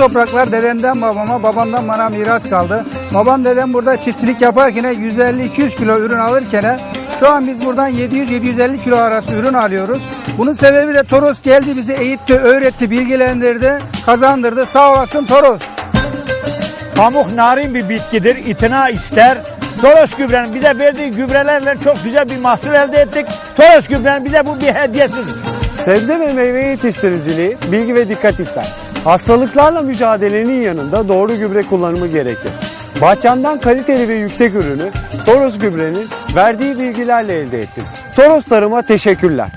topraklar dedemden babama, babamdan bana miras kaldı. Babam dedem burada çiftçilik yaparken 150-200 kilo ürün alırken şu an biz buradan 700-750 kilo arası ürün alıyoruz. Bunun sebebi de Toros geldi bizi eğitti, öğretti, bilgilendirdi, kazandırdı. Sağ olasın Toros. Pamuk narin bir bitkidir, itina ister. Toros gübrenin bize verdiği gübrelerle çok güzel bir mahsul elde ettik. Toros gübrenin bize bu bir hediyesidir. Sebze ve meyve yetiştiriciliği bilgi ve dikkat ister. Hastalıklarla mücadelenin yanında doğru gübre kullanımı gerekir. Bahçemden kaliteli ve yüksek ürünü Toros gübrenin verdiği bilgilerle elde ettim. Toros Tarım'a teşekkürler.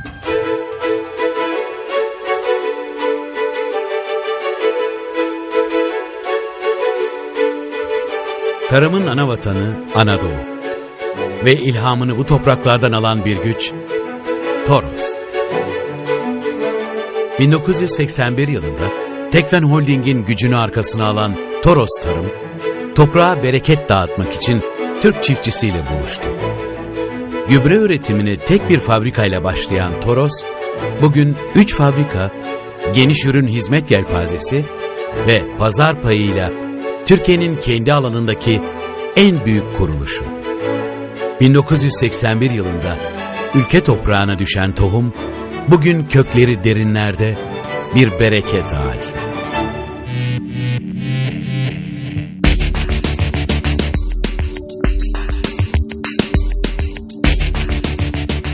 Tarımın ana vatanı Anadolu. Ve ilhamını bu topraklardan alan bir güç, Toros. 1981 yılında Tekfen Holding'in gücünü arkasına alan Toros Tarım, toprağa bereket dağıtmak için Türk çiftçisiyle buluştu. Gübre üretimini tek bir fabrikayla başlayan Toros, bugün 3 fabrika, geniş ürün hizmet yelpazesi ve pazar payıyla Türkiye'nin kendi alanındaki en büyük kuruluşu. 1981 yılında ülke toprağına düşen tohum, bugün kökleri derinlerde bir bereket ağacı.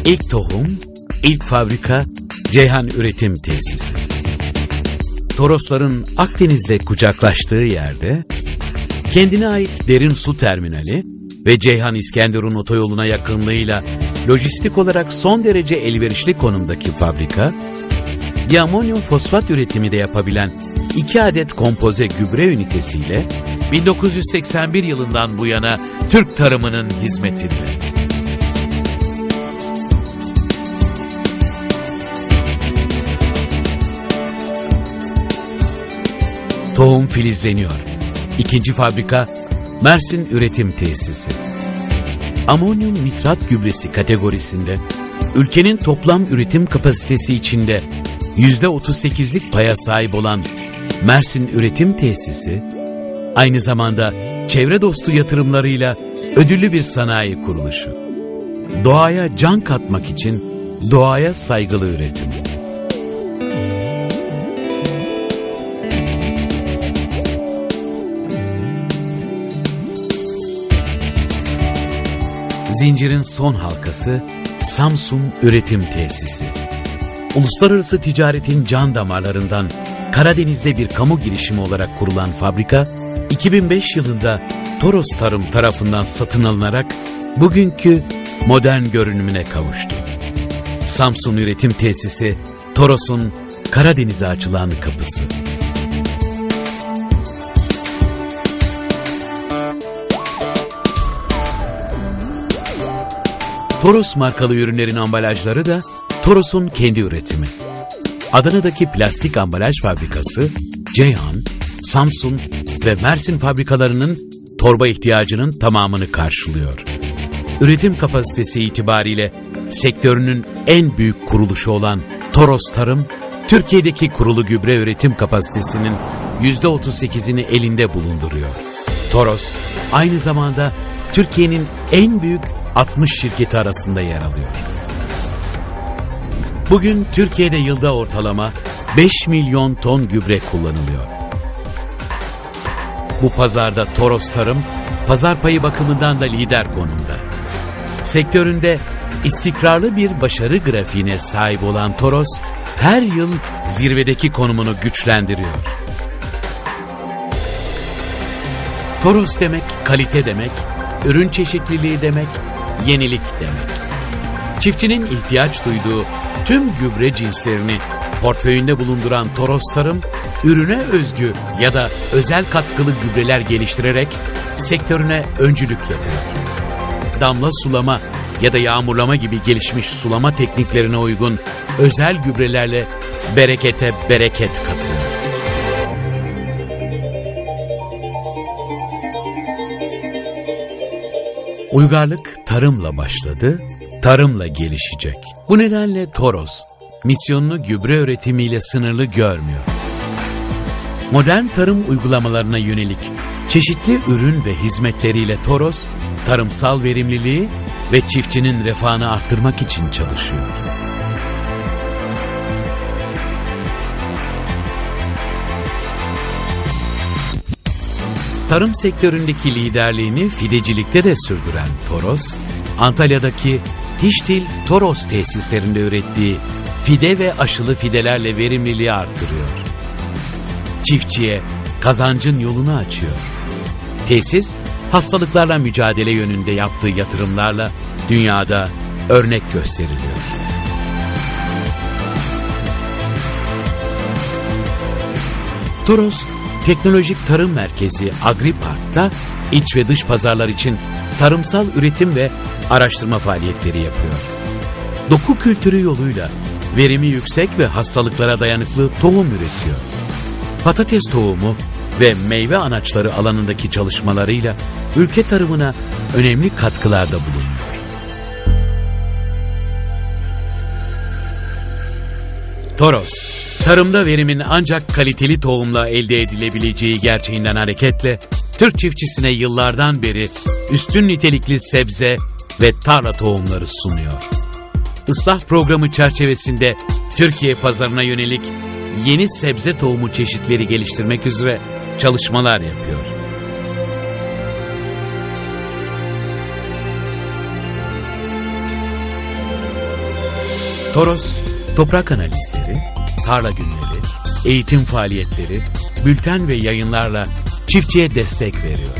İlk tohum, ilk fabrika Ceyhan Üretim Tesisi. Torosların Akdeniz'de kucaklaştığı yerde kendine ait derin su terminali ve Ceyhan İskenderun otoyoluna yakınlığıyla lojistik olarak son derece elverişli konumdaki fabrika, diamonyum fosfat üretimi de yapabilen iki adet kompoze gübre ünitesiyle 1981 yılından bu yana Türk tarımının hizmetinde. Tohum filizleniyor. İkinci fabrika Mersin Üretim Tesisi. Amonyum nitrat gübresi kategorisinde ülkenin toplam üretim kapasitesi içinde %38'lik paya sahip olan Mersin Üretim Tesisi aynı zamanda çevre dostu yatırımlarıyla ödüllü bir sanayi kuruluşu. Doğaya can katmak için doğaya saygılı üretim. Zincirin son halkası Samsun Üretim Tesisi. Uluslararası ticaretin can damarlarından Karadeniz'de bir kamu girişimi olarak kurulan fabrika, 2005 yılında Toros Tarım tarafından satın alınarak bugünkü modern görünümüne kavuştu. Samsun Üretim Tesisi, Toros'un Karadeniz'e açılan kapısı. Toros markalı ürünlerin ambalajları da Toros'un kendi üretimi. Adana'daki plastik ambalaj fabrikası, Ceyhan, Samsun ve Mersin fabrikalarının torba ihtiyacının tamamını karşılıyor. Üretim kapasitesi itibariyle sektörünün en büyük kuruluşu olan Toros Tarım, Türkiye'deki kurulu gübre üretim kapasitesinin %38'ini elinde bulunduruyor. Toros, aynı zamanda Türkiye'nin en büyük 60 şirketi arasında yer alıyor. Bugün Türkiye'de yılda ortalama 5 milyon ton gübre kullanılıyor. Bu pazarda Toros Tarım, pazar payı bakımından da lider konumda. Sektöründe istikrarlı bir başarı grafiğine sahip olan Toros, her yıl zirvedeki konumunu güçlendiriyor. Toros demek kalite demek, ürün çeşitliliği demek, yenilik demek. Çiftçinin ihtiyaç duyduğu tüm gübre cinslerini portföyünde bulunduran Toros Tarım, ürüne özgü ya da özel katkılı gübreler geliştirerek sektörüne öncülük yapıyor. Damla sulama ya da yağmurlama gibi gelişmiş sulama tekniklerine uygun özel gübrelerle berekete bereket katıyor. Uygarlık tarımla başladı, tarımla gelişecek. Bu nedenle Toros, misyonunu gübre üretimiyle sınırlı görmüyor. Modern tarım uygulamalarına yönelik çeşitli ürün ve hizmetleriyle Toros, tarımsal verimliliği ve çiftçinin refahını arttırmak için çalışıyor. Tarım sektöründeki liderliğini fidecilikte de sürdüren Toros, Antalya'daki Hiştil Toros tesislerinde ürettiği fide ve aşılı fidelerle verimliliği arttırıyor. Çiftçiye kazancın yolunu açıyor. Tesis, hastalıklarla mücadele yönünde yaptığı yatırımlarla dünyada örnek gösteriliyor. Toros, Teknolojik Tarım Merkezi Agripark'ta iç ve dış pazarlar için tarımsal üretim ve araştırma faaliyetleri yapıyor. Doku kültürü yoluyla verimi yüksek ve hastalıklara dayanıklı tohum üretiyor. Patates tohumu ve meyve anaçları alanındaki çalışmalarıyla ülke tarımına önemli katkılarda bulunuyor. Toros, tarımda verimin ancak kaliteli tohumla elde edilebileceği gerçeğinden hareketle Türk çiftçisine yıllardan beri üstün nitelikli sebze ve tarla tohumları sunuyor. Islah programı çerçevesinde Türkiye pazarına yönelik yeni sebze tohumu çeşitleri geliştirmek üzere çalışmalar yapıyor. Toros, toprak analizleri, tarla günleri, eğitim faaliyetleri, bülten ve yayınlarla çiftçiye destek veriyor.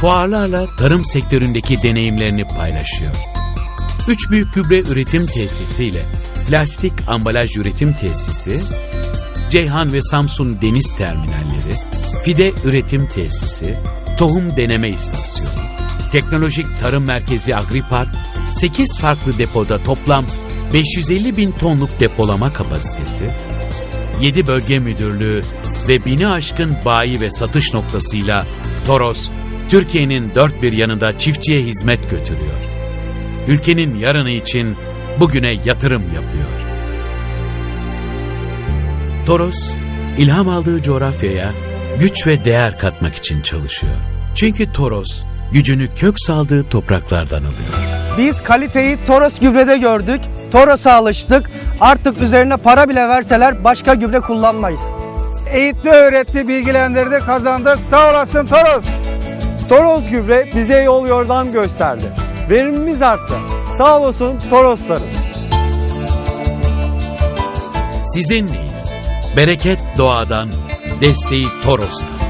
Fuarlarla tarım sektöründeki deneyimlerini paylaşıyor. Üç büyük gübre üretim tesisiyle plastik ambalaj üretim tesisi, Ceyhan ve Samsun deniz terminalleri, fide üretim tesisi, tohum deneme istasyonu, teknolojik tarım merkezi Agripark, 8 farklı depoda toplam 550 bin tonluk depolama kapasitesi, 7 bölge müdürlüğü ve bini aşkın bayi ve satış noktasıyla Toros, Türkiye'nin dört bir yanında çiftçiye hizmet götürüyor. Ülkenin yarını için bugüne yatırım yapıyor. Toros, ilham aldığı coğrafyaya güç ve değer katmak için çalışıyor. Çünkü Toros, gücünü kök saldığı topraklardan alıyor. Biz kaliteyi Toros gübrede gördük. Toros'a alıştık. Artık üzerine para bile verseler başka gübre kullanmayız. Eğitti, öğretti, bilgilendirdi, kazandık. Sağ olasın Toros. Toros gübre bize yol yordam gösterdi. Verimimiz arttı. Sağ olsun Torosların. Sizinleyiz. Bereket doğadan, desteği Toros'tan.